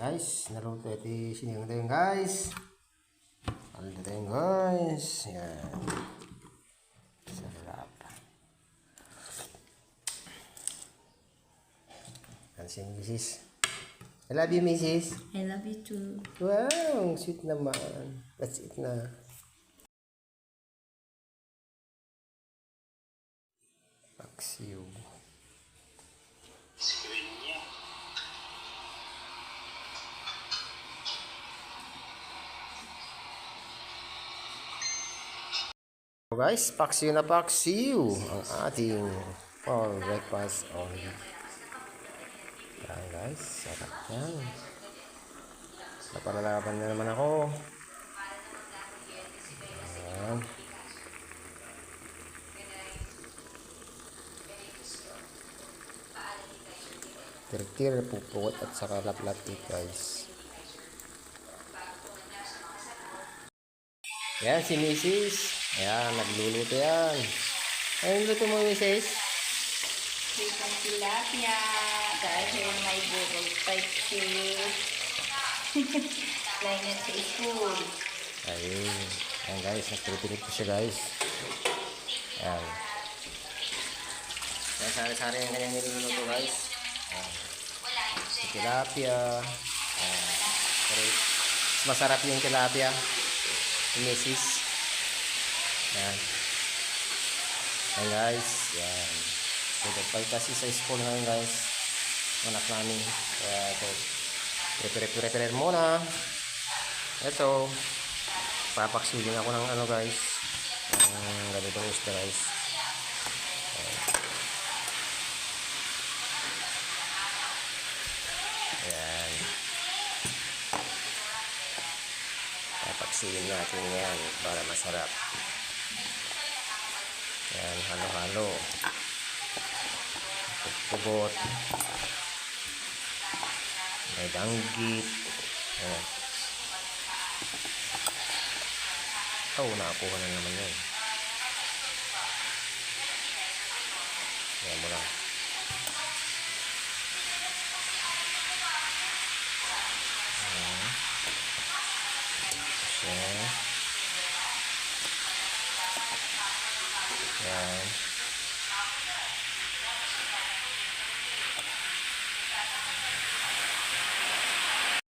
Guys, naluto ito siniyang tayo guys. Ano tayo guys. Yan. Sarap. Yan si Mrs. I love you, Mrs. I love you too. Wow, sweet naman. That's it na. Paksiw. Guys, paksiw na paksiw ang ating for breakfast only. Yan guys, sarap yan. Napanalaban na naman ako. Ayan. Tir-tir, pupukot at saka laplatik guys. Yan si Mrs. Ayan, nagluluto yan. Ayun luto mo Mrs. Chicken tilapia. Dahil may Google type fish. Like sa school. Ayun. Ayan guys, nagpilit ko siya guys. Ayan. Ayan, sari-sari yung kanyang niluluto guys. Ayan. Tilapia. Ayan. Pero, mas masarap yung tilapia. Yung Mrs. Ayan. Ayan guys. So, dahil kasi sa school ngayon guys. Anak namin. Kaya ito. Prepare-prepare muna. Ito. Papaksilin ako ng ano guys. Ang ganitong isda guys. Ayan. Papaksilin natin yan para masarap. Ayan, halo-halo. Pugot. May danggit. Ayan. Oh, nakakuha na naman yun. Ayan mo lang. Ayan. Siya. Ayan.